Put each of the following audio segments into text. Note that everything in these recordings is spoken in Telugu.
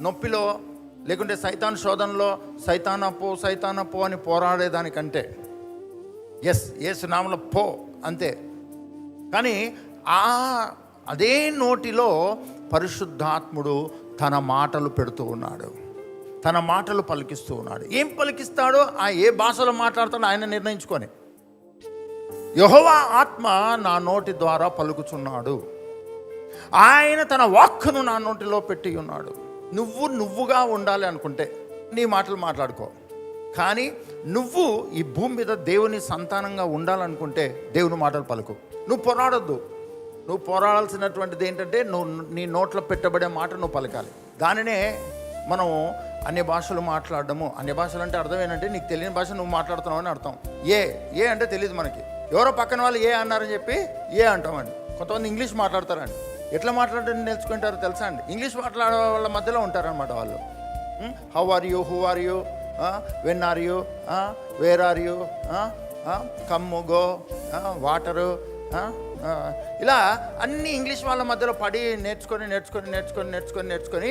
నొప్పిలో లేకుంటే సైతాన్ శోధనలో సైతాన పో సైతాన పో అని పోరాడేదానికంటే ఎస్ ఏసు నామలో పో అంతే. కానీ ఆ అదే నోటిలో పరిశుద్ధాత్ముడు తన మాటలు పెడుతూ ఉన్నాడు. తన మాటలు పలికిస్తూ ఉన్నాడు. ఏం పలికిస్తాడో ఆ ఏ భాషలో మాట్లాడతాడో ఆయన నిర్ణయించుకొని. యహోవా ఆత్మ నా నోటి ద్వారా పలుకుచున్నాడు. ఆయన తన వాక్కును నా నోటిలో పెట్టి ఉన్నాడు. నువ్వు నువ్వుగా ఉండాలి అనుకుంటే నీ మాటలు మాట్లాడుకో. కానీ నువ్వు ఈ భూమి మీద దేవుని సంతానంగా ఉండాలనుకుంటే దేవుని మాటలు పలుకు. నువ్వు పోరాడొద్దు. నువ్వు పోరాడాల్సినటువంటిది ఏంటంటే నువ్వు నీ నోట్లో పెట్టబడే మాట నువ్వు పలకాలి. దానినే మనం అన్ని భాషలు మాట్లాడడము. అన్ని భాషలు అంటే అర్థం ఏంటంటే నీకు తెలియని భాష నువ్వు మాట్లాడుతున్నావు అని అర్థం. ఏ ఏ అంటే తెలియదు మనకి. ఎవరో పక్కన వాళ్ళు ఏ అన్నారని చెప్పి ఏ అంటామండి? కొంతమంది ఇంగ్లీష్ మాట్లాడతారండి. ఎట్లా మాట్లాడడం నేర్చుకుంటారో తెలుసా అండి? ఇంగ్లీష్ మాట్లాడే వాళ్ళ మధ్యలో ఉంటారనమాట వాళ్ళు. How are you who are you when are you where are you come go water ఇలా అన్ని ఇంగ్లీష్ వాళ్ళ మధ్యలో పడి నేర్చుకొని నేర్చుకొని నేర్చుకొని నేర్చుకొని నేర్చుకొని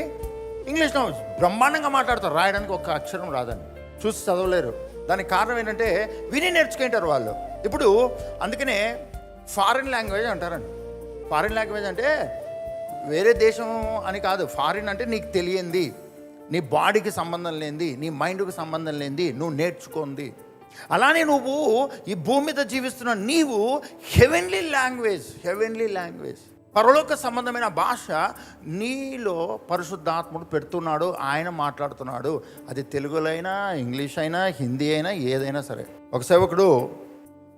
ఇంగ్లీష్లో బ్రహ్మాండంగా మాట్లాడతారు. రాయడానికి ఒక అక్షరం రాదని చూసి చదవలేరు. దానికి కారణం ఏంటంటే విని నేర్చుకుంటారు వాళ్ళు. ఇప్పుడు అందుకనే ఫారిన్ లాంగ్వేజ్ అంటారండి. ఫారిన్ లాంగ్వేజ్ అంటే వేరే దేశం అని కాదు. ఫారిన్ అంటే నీకు తెలియంది. నీ బాడీకి సంబంధం లేనిది నీ మైండ్కి సంబంధం లేనిది నువ్వు నేర్చుకుంది. అలానే నువ్వు ఈ భూమి మీద జీవిస్తున్న నీవు హెవెన్లీ లాంగ్వేజ్ హెవెన్లీ లాంగ్వేజ్ పరలోక సంబంధమైన భాష నీలో పరిశుద్ధాత్ముడు పెడుతున్నాడు ఆయన మాట్లాడుతున్నాడు. అది తెలుగులో అయినా ఇంగ్లీష్ అయినా హిందీ అయినా ఏదైనా సరే. ఒక సేవకుడు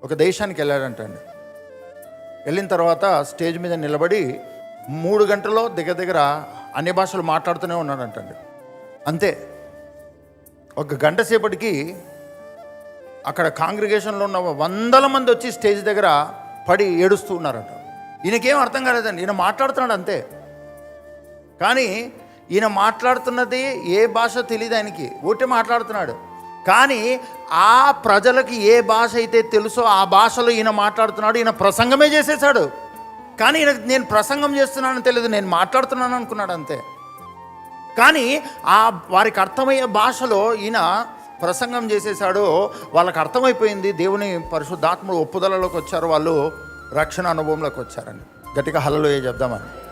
ఒక దేశానికి వెళ్ళాడంటండి. వెళ్ళిన తర్వాత స్టేజ్ మీద నిలబడి మూడు గంటల్లో దగ్గర దగ్గర అన్ని భాషలు మాట్లాడుతూనే ఉన్నాడంటండి. అంతే. ఒక గంట సేపటికి అక్కడ కాంగ్రిగేషన్లో ఉన్న వందల మంది వచ్చి స్టేజ్ దగ్గర పడి ఏడుస్తూ ఉన్నారంట. ఈయనకేం అర్థం కాలేదండి. ఈయన మాట్లాడుతున్నాడు అంతే. కానీ ఈయన మాట్లాడుతున్నది ఏ భాష తెలియదు ఆయనకి. ఒకటి మాట్లాడుతున్నాడు. కానీ ఆ ప్రజలకు ఏ భాష అయితే తెలుసో ఆ భాషలో ఈయన మాట్లాడుతున్నాడు ఈయన ప్రసంగమే చేసేసాడు కానీ ఈయన నేను ప్రసంగం చేస్తున్నానని తెలియదు నేను మాట్లాడుతున్నాను అనుకున్నాడు అంతే. కానీ ఆ వారికి అర్థమయ్యే భాషలో ఈయన ప్రసంగం చేసేసాడు వాళ్ళకి అర్థమైపోయింది దేవుని పరిశుద్ధాత్ముడు ఒప్పుదలలోకి వచ్చారు వాళ్ళు రక్షణ అనుభవంలోకి వచ్చారని. గట్టిగా హలలో చెప్దామని